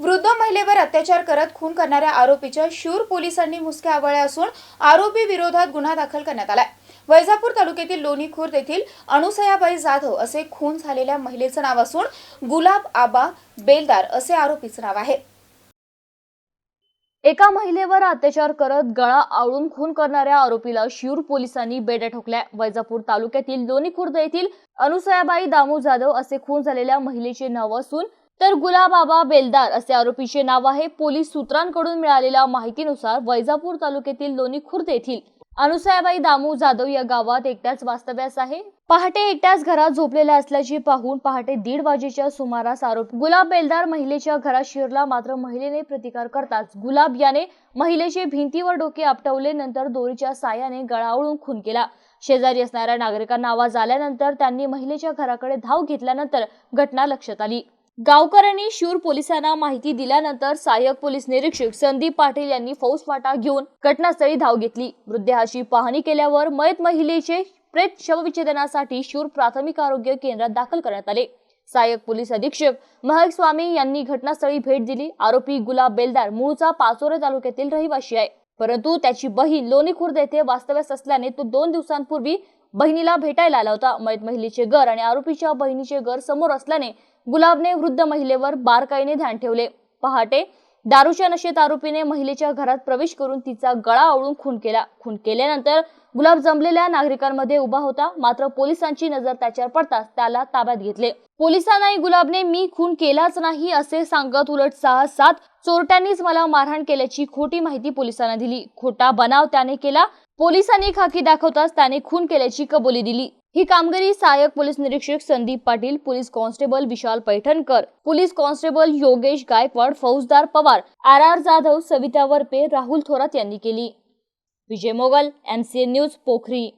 वृद्ध महिलेवर अत्याचार करत खून करणाऱ्या आरोपीच्या शूर पोलिसांनी मुसके आवळले असून आरोपी विरोधात गुन्हा दाखल करण्यात आलाय. वैजापूर तालुक्यातील लोणी खुर्द येथील अनुसयाबाई जाधव असे खून झालेल्या महिलेचं नाव असून गुलाब आबा बेलदार असे आरोपीचं नाव आहे. एका महिलेवर अत्याचार करत गळा आवळून खून करणाऱ्या आरोपीला शिरूर पोलिसांनी बेड्या ठोकल्या. वैजापूर तालुक्यातील लोणी खुर्द येथील अनुसयाबाई दामू जाधव असे खून झालेल्या महिलेचे नाव असून तर गुलाबाबा बेलदार असे आरोपीचे नाव आहे. पोलीस सूत्रांकडून मिळालेल्या माहितीनुसार वैजापूर तालुक्यातील लोणी खुर्द येथील अनुसयाबाई दामू जाधव या गावात एकट्याच वास्तव्यास आहे. पहाटे एकट्याच घरात झोपलेल्या असल्याची पाहून पहाटे दीड वाजेच्या सुमारास आरोप गुलाब बेलदार महिलेच्या घरात शिरला. मात्र महिलेने प्रतिकार करताच गुलाब याने महिलेचे भिंतीवर डोके आपटवले. नंतर दोरीच्या साह्याने गळावळून खून केला. शेजारी असणाऱ्या नागरिकांना आवाज आल्यानंतर त्यांनी महिलेच्या घराकडे धाव घेतल्यानंतर घटना लक्षात आली. गावकऱ्यांनी शूर पोलिसांना माहिती दिल्यानंतर सहाय्यक पोलीस निरीक्षक संदीप पाटील यांनी फौजफाटा घेऊन घटनास्थळी धाव घेतली. मृतदेहाची पाहणी केल्यावर मयत महिलेचे प्रेत शवविच्छेदनासाठी शूर प्राथमिक आरोग्य केंद्रात दाखल करण्यात आले. सहाय्यक पोलीस अधीक्षक महक स्वामी यांनी घटनास्थळी भेट दिली. आरोपी गुलाब बेलदार मूळचा पाचोरे तालुक्यातील रहिवासी आहे. परंतु त्याची बहीण लोणी खुर्द येथे वास्तव्यास असल्याने तो दोन दिवसांपूर्वी बहिणीला भेटायला आला होता. मयत महिलेचे घर आणि आरोपीच्या बहिणीचे घर समोर असल्याने गुलाबने वृद्ध महिलेवर बारकाईने ध्यान ठेवले. पहाटे दारूच्या नशेत आरोपीने महिलेच्या घरात प्रवेश करून तिचा गळा आवळून खून केला. खून केल्यानंतर गुलाब जमलेल्या नागरिकांमध्ये उभा होता. मात्र पोलिसांची नजर त्याच्यावर पडताच त्याला ताब्यात घेतले. पोलिसांनाही गुलाबने मी खून केलाच नाही असे सांगत उलट सहा सात चोरट्यांनीच मला मारहाण केल्याची खोटी माहिती पोलिसांना दिली. खोटा बनाव त्याने केला. पोलिसांनी खाकी दाखवताच त्याने खून केल्याची कबुली दिली. ही कामगिरी सहाय्यक पोलीस निरीक्षक Sandeep Patil police constable Vishal Paithankar police constable Yogesh Gaikwad फौजदार पवार आर आर जाधव सविता वरपे राहुल थोरात यांनी केली. Vijay Mogal MCN news Pokhari.